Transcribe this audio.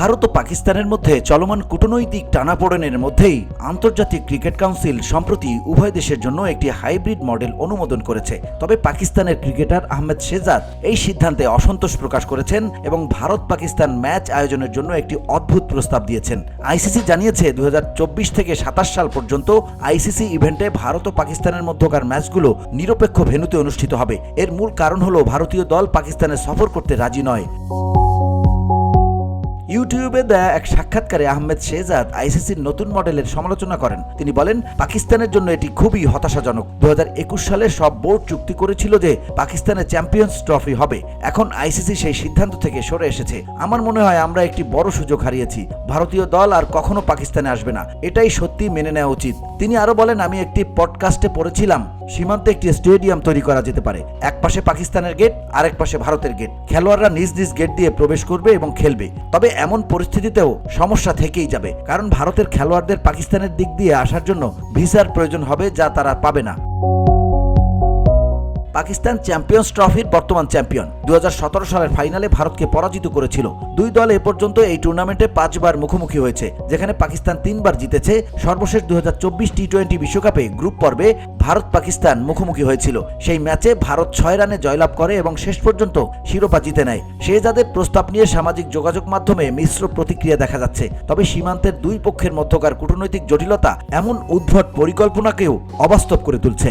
ভারত ও পাকিস্তানের মধ্যে চলমান কূটনৈতিক টানাপোড়েনের মধ্যেই আন্তর্জাতিক ক্রিকেট কাউন্সিল সম্প্রতি উভয় দেশের জন্য একটি হাইব্রিড মডেল অনুমোদন করেছে। তবে পাকিস্তানের ক্রিকেটার আহমেদ শেজাদ এই সিদ্ধান্তে অসন্তোষ প্রকাশ করেছেন এবং ভারত পাকিস্তান ম্যাচ আয়োজনের জন্য একটি অদ্ভুত প্রস্তাব দিয়েছেন। আইসিসি জানিয়েছে দু হাজার চব্বিশ থেকে সাতাশ সাল পর্যন্ত আইসিসি ইভেন্টে ভারত ও পাকিস্তানের মধ্যকার ম্যাচগুলো নিরপেক্ষ ভেন্যুতে অনুষ্ঠিত হবে। এর মূল কারণ হল ভারতীয় দল পাকিস্তানে সফর করতে রাজি নয়। ইউটিউবে দেয়া এক সাক্ষাৎকারে আহমেদ শেহজাদ আইসিসির নতুন মডেলের সমালোচনা করেন। তিনি বলেন, পাকিস্তানের জন্য এটি খুবই হতাশাজনক। দু সালে সব বোর্ড চুক্তি করেছিল যে পাকিস্তানে চ্যাম্পিয়ন্স ট্রফি হবে। এখন আইসিসি সেই সিদ্ধান্ত থেকে সরে এসেছে। আমার মনে হয় আমরা একটি বড় সুযোগ হারিয়েছি। ভারতীয় দল আর কখনো পাকিস্তানে আসবে না। এটাই সত্যি মেনে নেওয়া উচিত। তিনি আরও বলেন, আমি একটি পডকাস্টে পড়েছিলাম। সীমান্তে একটি স্টেডিয়াম তৈরি করা যেতে পারে। এক পাশে পাকিস্তানের গেট, আরেক পাশে ভারতের গেট। খেলোয়াড়রা নিজ নিজ গেট দিয়ে প্রবেশ করবে এবং খেলবে। তবে এমন পরিস্থিতিতেও সমস্যা থেকেই যাবে, কারণ ভারতের খেলোয়াড়দের পাকিস্তানের দিক দিয়ে আসার জন্য ভিসার প্রয়োজন হবে যা তারা পাবে না। পাকিস্তান চ্যাম্পিয়ন্স ট্রফির বর্তমান চ্যাম্পিয়ন। দু হাজার সতেরো সালের ফাইনালে ভারতকে পরাজিত করেছিল। দুই দল এ পর্যন্ত এই টুর্নামেন্টে পাঁচবার মুখোমুখি হয়েছে, যেখানে পাকিস্তান তিনবার জিতেছে। সর্বশেষ দু হাজার চব্বিশ টি টোয়েন্টি বিশ্বকাপে গ্রুপ পর্বে ভারত পাকিস্তান মুখোমুখি হয়েছিল। সেই ম্যাচে ভারত ছয় রানে জয়লাভ করে এবং শেষ পর্যন্ত শিরোপা জিতে নেয়। শেহজাদের প্রস্তাব নিয়ে সামাজিক যোগাযোগ মাধ্যমে মিশ্র প্রতিক্রিয়া দেখা যাচ্ছে, তবে সীমান্তের দুই পক্ষের মধ্যকার কূটনৈতিক জটিলতা এমন উদ্ভট পরিকল্পনাকেও অবাস্তব করে তুলছে।